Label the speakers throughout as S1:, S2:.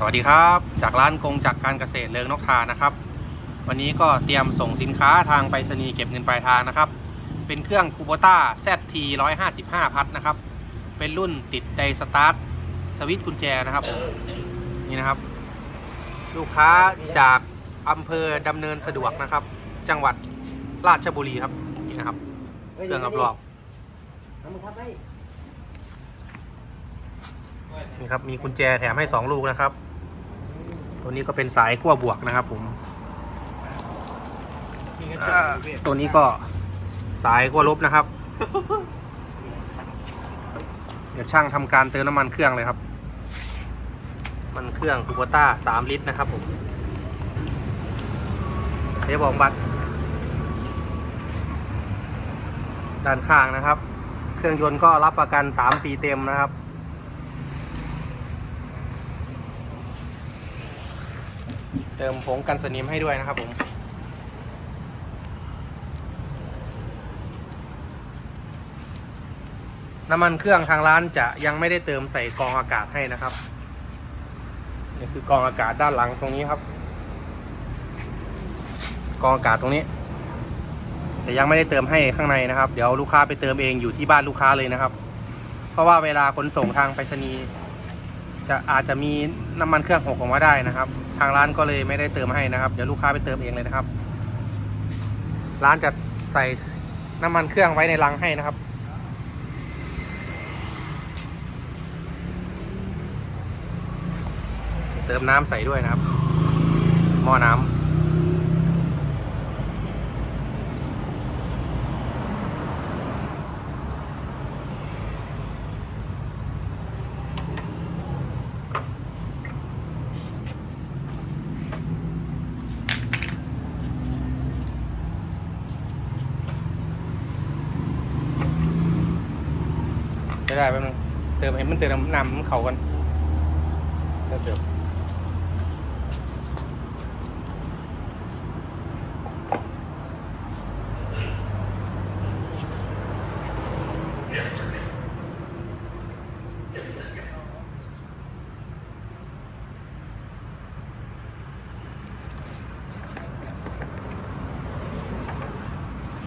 S1: สวัสดีครับ จากร้านกงจากการเกษตรเลิงนกทานะครับ วันนี้ก็เตรียมส่งสินค้าทางไปรษณีย์เก็บเงินปลายทางนะครับ เป็นเครื่องคูโบต้า ZT 155 พัทนะครับ เป็นรุ่นติดไดสตาร์ทสวิตช์กุญแจนะครับ นี่นะครับ ลูกค้าจากอำเภอดำเนินสะดวกนะครับ จังหวัดราชบุรีครับนี่นะครับเครื่องกับรอบ
S2: เอามาทับให้
S1: นี่ครับมีกุญแจแถมให้ 2 ลูกนะครับ ตัวนี้ก็เป็นสายขั้วบวกนะครับ ผมอ่าตัวนี้ก็สายขั้วลบนะครับ เดี๋ยวช่างทำการเติมน้ำมันเครื่องเลยครับ มันเครื่องคูโบต้า3ลิตรนะครับ ผมเทปบอกบัตรด้านข้างนะครับ เครื่องยนต์ก็รับประกัน 3 ปีเต็มนะครับ เติมผงกันสนิมให้ด้วยนะครับผมน้ำมันเครื่องทางร้านจะยังไม่ได้เติมใส่กองอากาศให้นะครับนี่คือกองอากาศด้านหลังตรงนี้ครับ กองอากาศตรงนี้ แต่ยังไม่ได้เติมให้ข้างในนะครับ เดี๋ยวลูกค้าไปเติมเองอยู่ที่บ้านลูกค้าเลยนะครับ เพราะว่าเวลาขนส่งทางไปรษณีย์จะอาจจะมีน้ำมันเครื่องหกออกมาได้นะครับ ทางร้านก็เลยไม่ได้เติมให้นะครับ เดี๋ยวลูกค้าไปเติมเองเลยนะครับ ร้านจะใส่น้ำมันเครื่องไว้ในรังให้นะครับ เติมน้ำใส่ด้วยนะครับ หม้อน้ำ ไม่ได้แป๊บนึงเติมให้มันเติมน้ำมันเข่ากันเติมเติม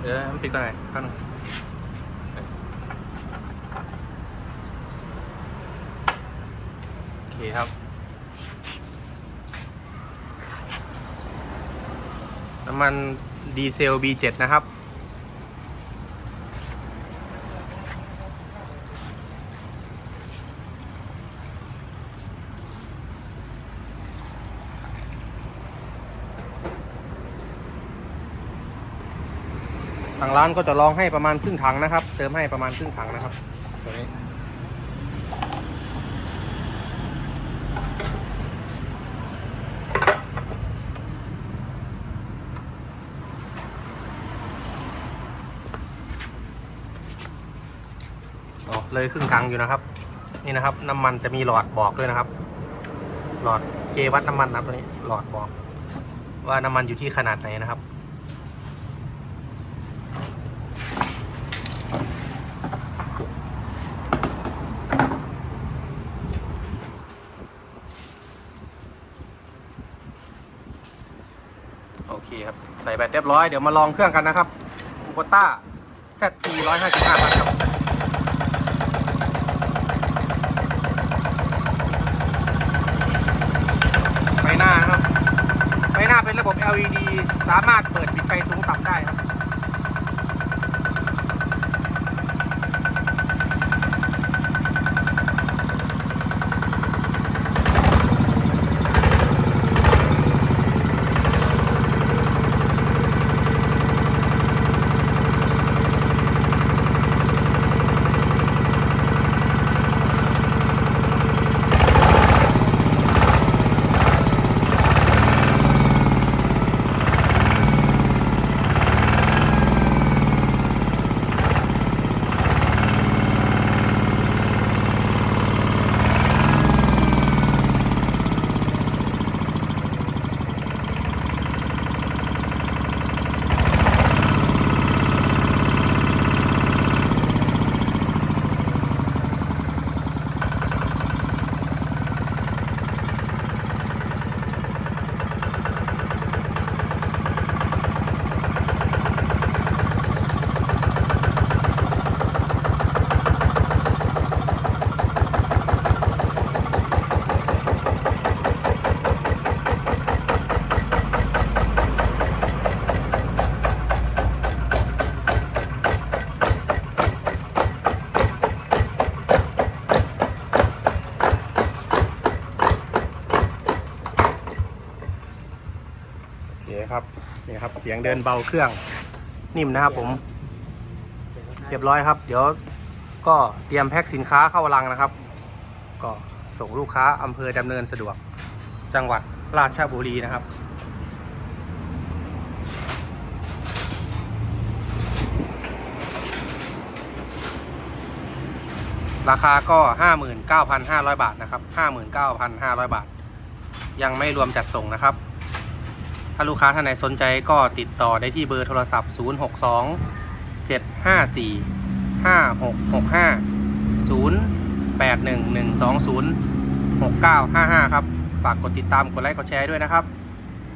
S1: เดี๋ยวมันปิดก่อนหน่อยข้างหนึงโอ เคครับ น้ำมันดีเซล B7 นะครับทางร้านก็จะลองให้ประมาณครึ่งถังนะครับ เติมให้ประมาณครึ่งถังนะครับตัวนี้ เลยครึ่งถังอยู่นะครับ นี่นะครับ น้ำมันจะมีหลอดบอกด้วยนะครับ หลอดเกวัดน้ำมันนะครับตัวนี้หลอดบอก ว่าน้ำมันอยู่ที่ขนาดไหนนะครับโอเคครับ ใส่แบตเรียบร้อย เดี๋ยวมาลองเครื่องกันนะครับคูโบต้า ZT 155ครับไฟหน้านะครับ ไฟหน้าเป็นระบบ LED สามารถเปิดปิดไฟสูง เลยครับนี่ครับเสียงเดินเบาเครื่องนิ่มนะครับผม เรียบร้อยครับ เดี๋ยวก็เตรียมแพ็คสินค้าเข้าลังนะครับ ก็ส่งลูกค้าอำเภอดำเนินสะดวก จังหวัดราชบุรีนะครับราคาก็ 59,500 บาทนะครับ 59,500 บาท ยังไม่รวมจัดส่งนะครับาลูกค้าท่านไหนสนใจก็ติดต่อได้ที่เบอร์โทรศัพท์ 062 754 5665 081 120 6955 ครับ ฝากกดติดตาม กดไลค์ กดแชร์ด้วยนะครับ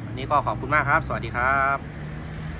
S1: วันนี้ก็ขอบคุณมากครับ สวัสดีครับ